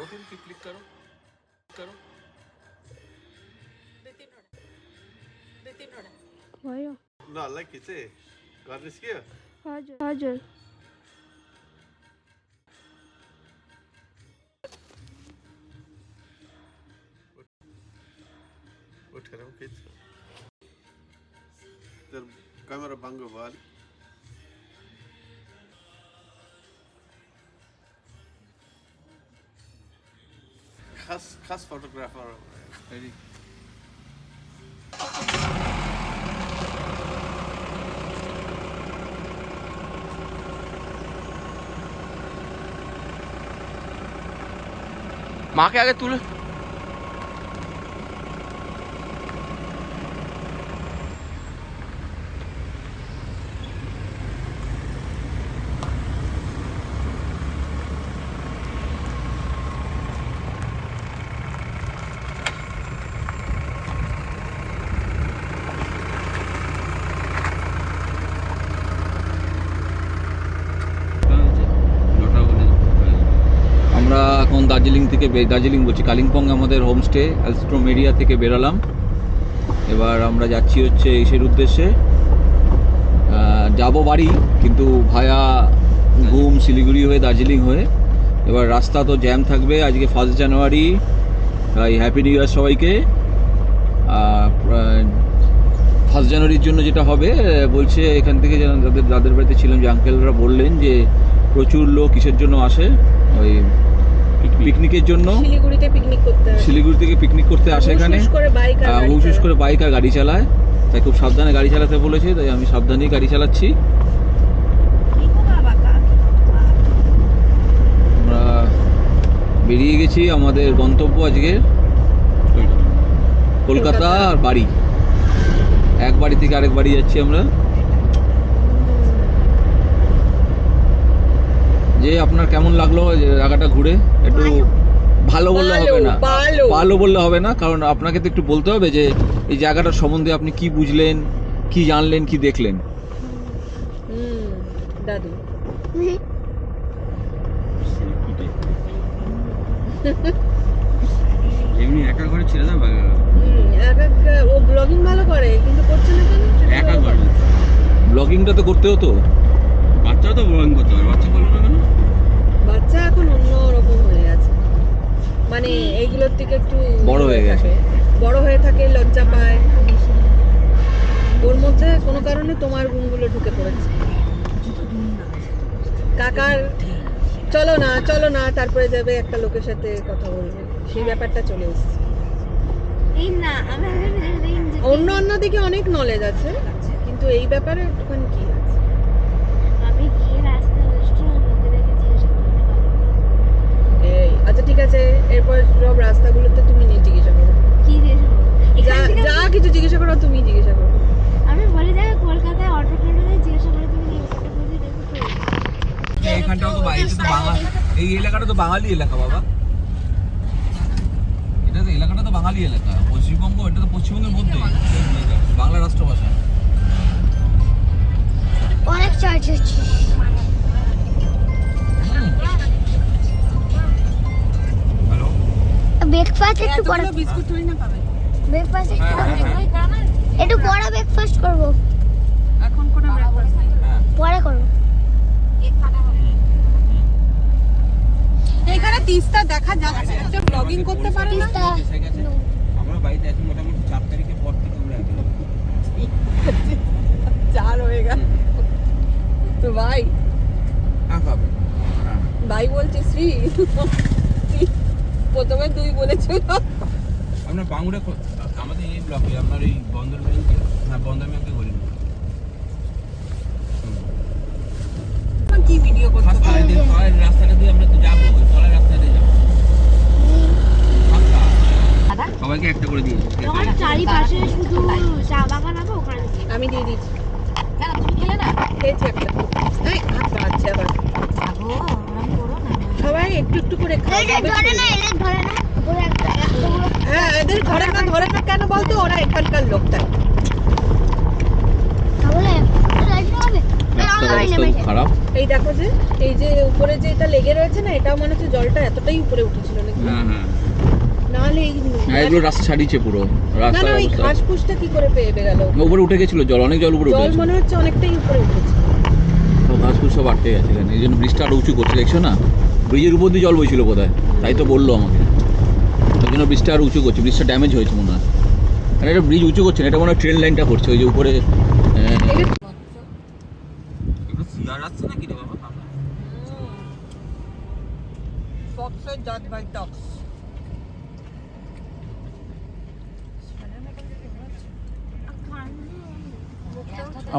Protein की click करो। करो। भयो नललाई खिचे घर निस्कियो हजुर। हजुर। उठेर खिच। क्यामेरा बाङ्गो भयो krass Fotografer. মাকে আগে তুলে আমরা এখন দার্জিলিং থেকে দার্জিলিং বলছি, কালিম্পং আমাদের হোমস্টে অ্যালস্ট্রোম এরিয়া থেকে বেরোলাম। এবার আমরা যাচ্ছি হচ্ছে ইসের উদ্দেশ্যে। যাব বাড়ি, কিন্তু ভায়া ঘুম শিলিগুড়ি হয়ে দার্জিলিং হয়ে। এবার রাস্তা তো জ্যাম থাকবে আজকে ফার্স্ট জানুয়ারি তাই হ্যাপি নিউ ইয়ার সবাইকে। ফার্স্ট জানুয়ারির জন্য যেটা হবে, বলছে এখান থেকে যেন যাদের যাদের বাড়িতে ছিলাম যে আঙ্কেলরা বললেন যে প্রচুর লোক কিসের জন্য আসে। ওই পিকনিকের জন্য শিলিগুড়িতে পিকনিক করতে শিলিগুড়ি থেকে পিকনিক করতে আসে এখানে। হুশ করে বাইক আর গাড়ি চালায়। করে বাইক আর গাড়ি চালায়। তাই খুব সাবধানে গাড়ি চালাতে বলেছে তাই আমি সাবধানেই গাড়ি চালাচ্ছি। আমরা বেরিয়ে গেছি আমাদের গন্তব্য আজকে কলকাতা আর বাড়ি। এক বাড়ি থেকে আরেক বাড়ি যাচ্ছি আমরা। যে আপনার কেমন লাগল জায়গাটা ঘুরে? একটু ভালো। বললে হবে না। ভালো। বললে হবে না কারণ আপনাকে তো একটু বলতে হবে যে এই জায়গাটার সম্বন্ধে আপনি কি বুঝলেন কি জানলেন কি দেখলেন? দাদু। এমনি একা ঘরে ছেড়ে দাও হুম এক এক ও ব্লগিং ভালো করে কিন্তু করছে না কেন? ভালো করে। ব্লগিংটা তো করতে হতো। বাচ্চা তো ব্লগিং করতে হবে বাচ্চা করবে বাচ্চা এখন অন্য রকম হয়ে গেছে। মানে এইগুলোর থেকে একটু বড় হয়ে গেছে। বড় হয়ে থাকে লজ্জা পায়। ওর মধ্যে কোনো কারণে তোমার গুণগুলো ঢুকে পড়েছে। কাকার চলো না চলো না তারপরে যাবে একটা লোকের সাথে কথা বলবে। সেই ব্যাপারটা চলে এসেছে। অন্য অন্য দিকে অনেক নলেজ আছে কিন্তু এই ব্যাপারে একটুখানি কি আছে আমি গিয়ে রাস্তা লোকেদেরকে জিজ্ঞেস করতে পারব এই আচ্ছা ঠিক আছে এরপর সব রাস্তাগুলোতে তুমি নিয়ে জিজ্ঞাসা করো। কি জিজ্ঞেস যা যা কিছু জিজ্ঞাসা করো তুমি জিজ্ঞাসা করো। আমি বলে যাই কলকাতায় অটো টোটোতে জিজ্ঞাসা করে তুমি এই দেখো তো এইখানটাও তো বাইরে তো বাঙালি এই এলাকাটা তো বাঙালি এলাকা বাবা। এটা তো এলাকাটা তো বাঙালি এলাকা। পশ্চিমবঙ্গ এটা তো পশ্চিমবঙ্গের মধ্যে। বাংলা রাষ্ট্রভাষা। অনেক চার্জ হচ্ছে। ব্রেকফাস্ট একটু পরে বিস্কুট থোড়ি না পাবে ব্রেকফাস্ট একটু হ্যাঁ, পরে হ্যাঁ, একটু পরে ব্রেকফাস্ট করব। এখন কোনো ব্রেকফাস্ট হ্যাঁ পরে করব। এখানে তিস্তা দেখা যাচ্ছে ব্লগিং করতে পারে না? তিস্তা আমরা বাড়িতে আছি মোটামুটি চার তারিখের পর থেকে আমরা চার হয়ে গেল। তো ভাই। হ্যাঁ হ্যাঁ। ভাই বলছে শ্রী। প্রথমে তুই বলেছিল। আপনার বাংলা আমাদের এই ব্লকে আপনার এই বন্দর ব্যাংকে হ্যাঁ বন্দর ব্যাংকে করি কি ভিডিও করতে ফার্স্ট তলায় দিয়ে তলায় রাস্তাটা দিয়ে আমরা তো যাব ওই রাস্তা দিয়ে যাব। সবাইকে একটা করে দিয়েছি চারিপাশে শুধু চা বাগান ওখানে আমি দিয়ে দিচ্ছি। কেন তুমি খেলে না? খেয়েছি একটা। এই হাত আবার। সবাই একটু একটু করে তবে ধরে না ধরে না পুরো একটা একটা পুরো হ্যাঁ এদের ধরে না ধরে না কেন বলতো? ওরা এখানকার লোক তাই। খারাপ। এই দেখো যে এই যে উপরে যে এটা লেগে রয়েছে না এটাও মনে হচ্ছে জলটা এতটাই উপরে উঠেছিল নাকি? হ্যাঁ হ্যাঁ। নাহলে এগুলো রাস্তা ছাড়িয়েছে পুরো। না না ওই ঘাস ফুসটা কি করে পেয়ে গেল? উপরে উঠে গেছিল জল অনেক জল উপরে উঠে জল মনে হচ্ছে অনেকটাই উপরে উঠেছে। ঘাস ফুস সব আটকে গেছে এই জন্য ব্রিজটা আরও উঁচু করছে দেখছ না? ব্রিজের উপর দিয়ে জল বইছিল বোধহয়। তাই তো বলল আমাকে। ওই জন্য ব্রিজটা আর উঁচু করছে ব্রিজটা ড্যামেজ হয়েছে মনে হয়। আর এটা ব্রিজ উঁচু করছে না এটা মনে হয় ট্রেন লাইনটা করছে ওই যে উপরে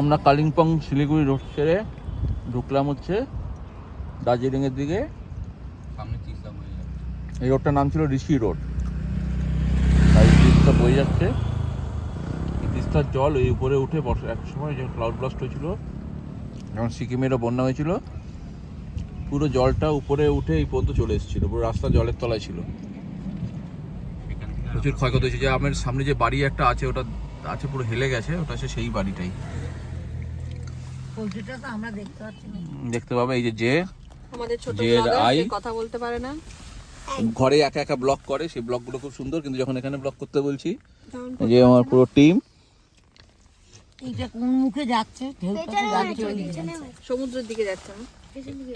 আমরা কালিম্পং শিলিগুড়ি রোড ছেড়ে ঢুকলাম হচ্ছে দার্জিলিংয়ের দিকে সামনে তিস্তা বয়ে যাবে এই রোডটার নাম ছিল ঋষি রোড। তাই তিস্তা বয়ে যাচ্ছে। এই তিস্তার জল এই উপরে উঠে বর্ষা এক সময় যে ক্লাউড ব্লাস্ট হয়েছিল যখন সিকিমেরও বন্যা হয়েছিল পুরো জলটা উপরে উঠে এই পর্যন্ত চলে এসেছিল। পুরো রাস্তা জলের তলায় ছিল। প্রচুর ক্ষয়ক্ষতি হয়েছে। যে আমার সামনে যে বাড়ি একটা আছে ওটা আছে পুরো হেলে গেছে ওটা আছে সেই বাড়িটাই। দেখতে পাবে এই যে যে আমাদের ছোট আই- কথা বলতে পারে না। ঘরে একা একা ব্লক করে সেই ব্লকগুলো খুব সুন্দর কিন্তু যখন এখানে ব্লক করতে বলছি এই যে আমার পুরো টিম এইটা কোন মুখে যাচ্ছে? তো যাচ্ছে। সমুদ্রের দিকে যাচ্ছে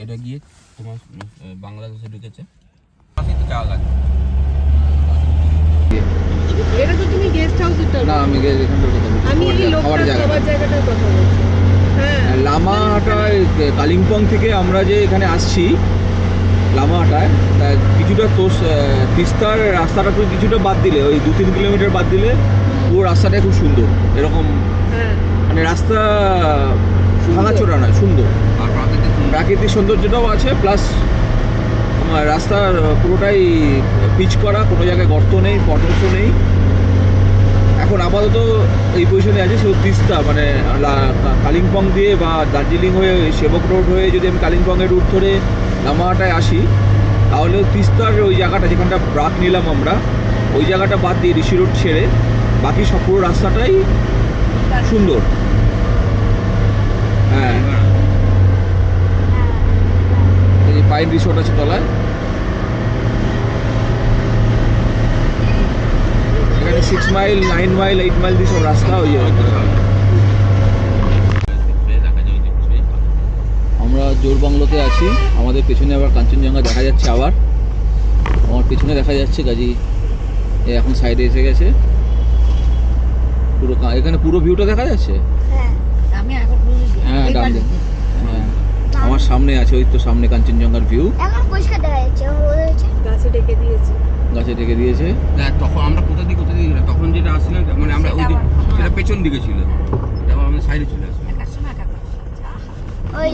এটা গিয়ে তোমার বাংলাদেশে ঢুকেছে। তো চা গাছ এটা তো তুমি গেস্ট হাউসের না আমি গিয়ে এখানটার কথা বলছি আমি এই খাওয়ার খাবার জায়গাটার কথা বলছি। হ্যাঁ। লামাহাটায় কালিম্পং থেকে আমরা যে এখানে আসছি লামাহাটায় তা কিছুটা তোষ তিস্তার রাস্তাটা একটু কিছুটা বাদ দিলে ওই দু তিন কিলোমিটার বাদ দিলে পুরো রাস্তাটা খুব সুন্দর। এরকম হ্যাঁ। মানে রাস্তা ভাঙাচোরা নয় সুন্দর। আর প্রাকৃতিক সুন্দর। প্রাকৃতিক সৌন্দর্যটাও আছে প্লাস আমার রাস্তার পুরোটাই পিচ করা কোনো জায়গায় গর্ত নেই পটলসও নেই। এখন আপাতত এই পজিশনে আছে শুধু তিস্তা মানে কালিম্পং দিয়ে বা দার্জিলিং হয়ে ওই সেবক রোড হয়ে যদি আমি কালিম্পংয়ের রুট ধরে লামাহাটায় আসি তাহলে তিস্তার ওই জায়গাটা যেখানটা ব্রাক নিলাম আমরা, ওই জায়গাটা বাদ দিয়ে ঋষি রোড ছেড়ে বাকি সব পুরো রাস্তাটাই সুন্দর। হ্যাঁ। এই পাইন রিসোর্ট আছে তলায়। এখানে six mile nine mile eight mile দিয়ে সব রাস্তা ওই যে এই দেখা যায় ওই যে সেই আমরা জোর বাংলোতে আছি। আমাদের পেছনে আবার কাঞ্চনজঙ্ঘা দেখা যাচ্ছে আবার। আমার পেছনে দেখা যাচ্ছে কাজী এখন সাইডে এসে গেছে। পুরো এখানে পুরো ভিউটা দেখা যাচ্ছে? হ্যাঁ। হ্যাঁ ডান হ্যাঁ। আমার সামনে আছে ওই তো সামনে কাঞ্চনজঙ্ঘার ভিউ গাছে ডেকে দিয়েছে। গাছে ঢেকে দিয়েছে। দেখ, তখন আমরা কোথা দিয়ে কোথা দিয়ে গেলাম? তখন যেটা আসছিলাম মানে আমরা ওই দিক- সেটা পেছন দিকে ছিল। এবার আমরা সাইডে চলে আসলাম একার সময় একা করে। ওই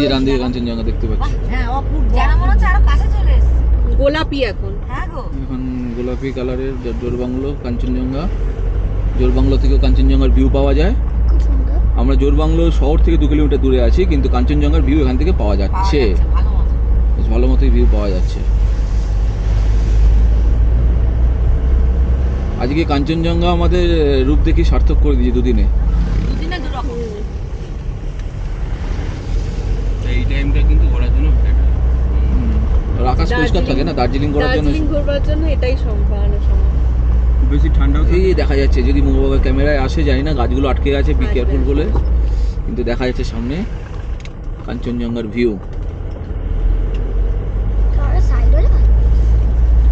যে ডান দিকে কাঞ্চনজঙ্ঘা দেখতে পাচ্ছি। হ্যাঁ অপূর্ব। যেন মনে হচ্ছে আরও কাছে চলে এসছে। গোলাপি এখন। হ্যাঁ গো। এখন গোলাপি কালারের জো- জোর বাংলো কাঞ্চনজঙ্ঘা। জোর বাংলো থেকেও কাঞ্চনজঙ্ঘার ভিউ পাওয়া যায়। আমরা জোর বাংলো শহর থেকে দু কিলোমিটার দূরে আছি কিন্তু কাঞ্চনজঙ্ঘার ভিউ এখান থেকে পাওয়া যাচ্ছে। যাচ্ছে, ভালো মতো। বেশ ভালো মতোই ভিউ পাওয়া যাচ্ছে। আজকে কাঞ্চনজঙ্ঘা আমাদের রূপ দেখি সার্থক করে দিয়েছে দুদিনে দু রকম এই টাইমটা কিন্তু ঘোরার জন্য। আর আকাশ পরিষ্কার থাকে না? দার্জিলিং করার জন্য দার্জিলিং ঘুরবার জন্য এটাই সম্ভাবনা সময়। খুব বেশি ঠান্ডাও এই দেখা যাচ্ছে যদি মোবাইল ক্যামেরায় আসে জানি না গাছগুলো আটকে গেছে বি কেয়ারফুল বলে। কিন্তু দেখা যাচ্ছে সামনে কাঞ্চনজঙ্ঘার ভিউ।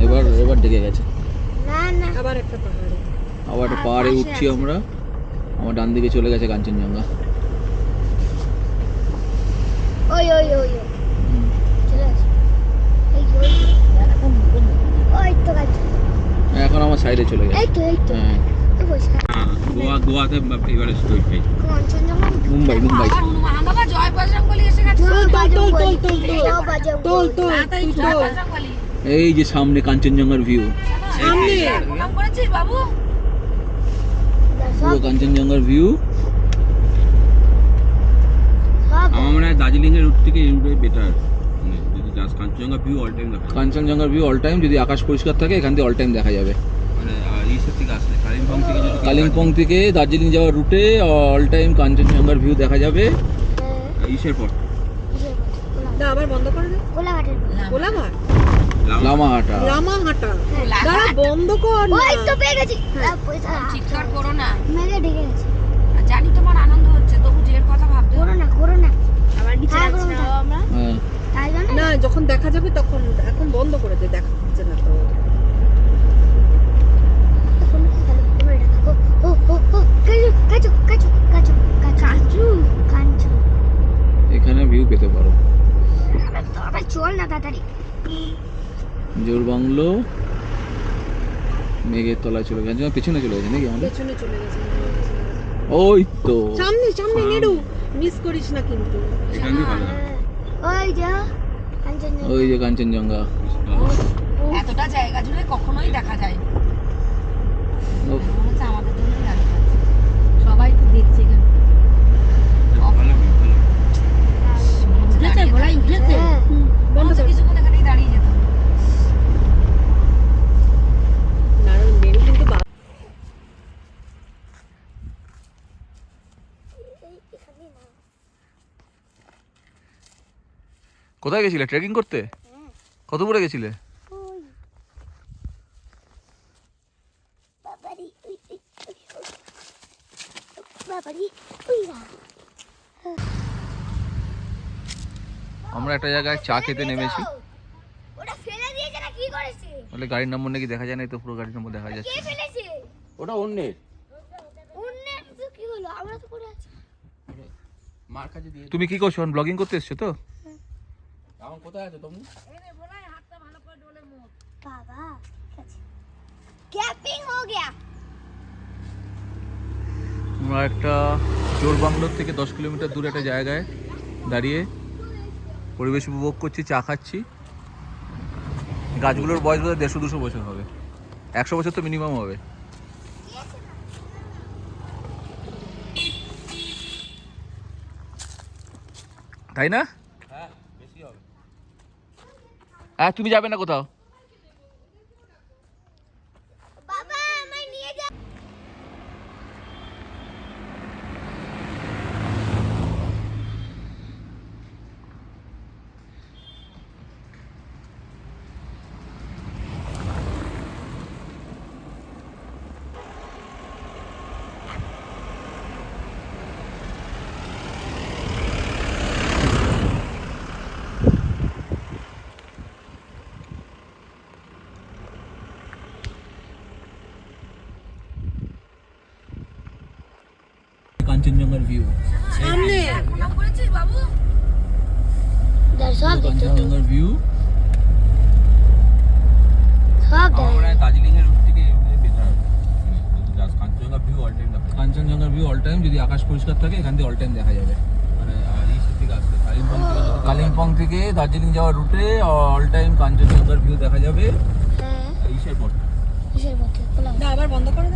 এবার এবার ডেকে গেছে। না না। আবার একটা পাহাড়ে। আবার একটা পাহাড়ে উঠছি আমরা। আমার ডান দিকে চলে গেছে কাঞ্চনজঙ্ঘা। ওই ওই ওই ওই হুম। চলে আসো এই ওই এখন কোন ওই তো গাছ এখন আমার সাইডে চলে এই গেছে তো এই তো হ্যাঁ এই পরিষ্কার হ্যাঁ গোয়া গোয়াতে এবারে ওইটাই কাঞ্চনজঙ্ঘা মুম্বাই মুম্বাই আবার হনুমান আমরা আবার জয় বজরং বলি এসে গেছে জয় তোল, তোল, বজরংবলী। তোল, তোল, তোল। জয় বজরংবলী। তোল তোল তাড়াতাড়ি তুই জয় তোল। বজরং বলি এই যে সামনে কাঞ্চনজঙ্ঘার ভিউ সামনে প্রণাম করেছিস বাবু পুরো সব কাঞ্চনজঙ্ঘার ভিউ সব আমার মনে হয় দার্জিলিং এর রুট থেকে এই রুটে বেটার যদি যাস কাঞ্চনজঙ্ঘা ভিউ অল টাইম দেখা। কাঞ্চনজঙ্ঘার ভিউ অল টাইম যদি আকাশ পরিষ্কার থাকে এখান থেকে অল টাইম দেখা যাবে। মানে ইসের থেকে আসলে কালিম্পং থেকে যদি কালিম্পং থেকে দার্জিলিং যাওয়ার রুটে অল টাইম কাঞ্চনজঙ্ঘার ভিউ দেখা যাবে। ইসের পর। না আবার বন্ধ করে দে। কোলাঘাটের কোলাঘাট লামাহাটা। লামাহাটা। দাঁড়া বন্ধ কর না। ওই তো পেয়ে গেছি। চিৎকার করো না। মেঘে ঢেকে গেছে। জানি তোমার আনন্দ হচ্ছে তবু জের কথা ভাবতে করো না করো না। আবার নিচে হ্যাঁ, যাচ্ছি না আমরা। না? যখন দেখা যাবে তখন এখন বন্ধ করে দে দেখা যাচ্ছে না তো। কোনো কি গেল কোনো এটা ও ও ও ও কাচু কাচু কাচু কাচু কাচু কাচু এখানে ভিউ পেতে পারো। চল না তাড়াতাড়ি। জোর বাংলো। মেঘের তলায় চলে গেছে। পিছনে চলে গেছে নাকি আমাদের? পেছনে চলে গেছে ওই তো। সামনে সামনে নেড়ু। মিস করিস না কিন্তু। ওই যা ওই যে কাঞ্চনজঙ্ঘা। এতটা জায়গা জুড়ে কখনোই দেখা যায় না উফ, মনে হচ্ছে আমাদের জন্যই দাঁড়িয়ে আছে সবাই তো দেখছে এখানে ভালো view, ভালো view। উঠেছে বলাই উঠেছে বন্ধ কর কিছুক্ষণ এখানেই দাঁড়িয়ে যেতাম না নেড়ু কিন্তু বা- কোথায় গেছিলে? ট্রেকিং করতে? কত করে গেছিলে? আমরা একটা জায়গায় চা খেতে নেমেছি। ওটা ফেলে দিয়েছে না কি করেছে? বলে গাড়ির নম্বর নাকি দেখা যায় না এই তো পুরো গাড়ির নম্বর দেখা যাচ্ছে। ওটা অন্যের। অন্যের? তো কি হলো? আমরা তো পড়ে আছি। মার কাছে দিয়ে তুমি কি করছ? ব্লগিং করতে এসছো তো? এখন কোথায় আছো তুমি আমরা একটা জোর বাংলোর থেকে দশ কিলোমিটার দূরে একটা জায়গায় দাঁড়িয়ে পরিবেশ উপভোগ করছি চা খাচ্ছি। গাছগুলোর বয়স বোধহয় দেড়শো দুশো বছর হবে। একশো বছর তো মিনিমাম হবে। তাই না? হ্যাঁ তুমি যাবে না কোথাও? কাঞ্চনজঙ্ঘার ভিউ সামনে। বাবু সব দেখতে ভিউ সব আমার দার্জিলিং এর রুট থেকে কাঞ্চনজঙ্ঘা ভিউ অল টাইম দেখা কাঞ্চনজঙ্ঘার ভিউ অল টাইম যদি আকাশ পরিষ্কার থাকে এখান থেকে অল টাইম দেখা যাবে। মানে কালিম্পং থেকে দার্জিলিং যাওয়ার রুটে অল টাইম কাঞ্চনজঙ্ঘার ভিউ দেখা যাবে। হ্যাঁ। ইসের পর আবার বন্ধ করে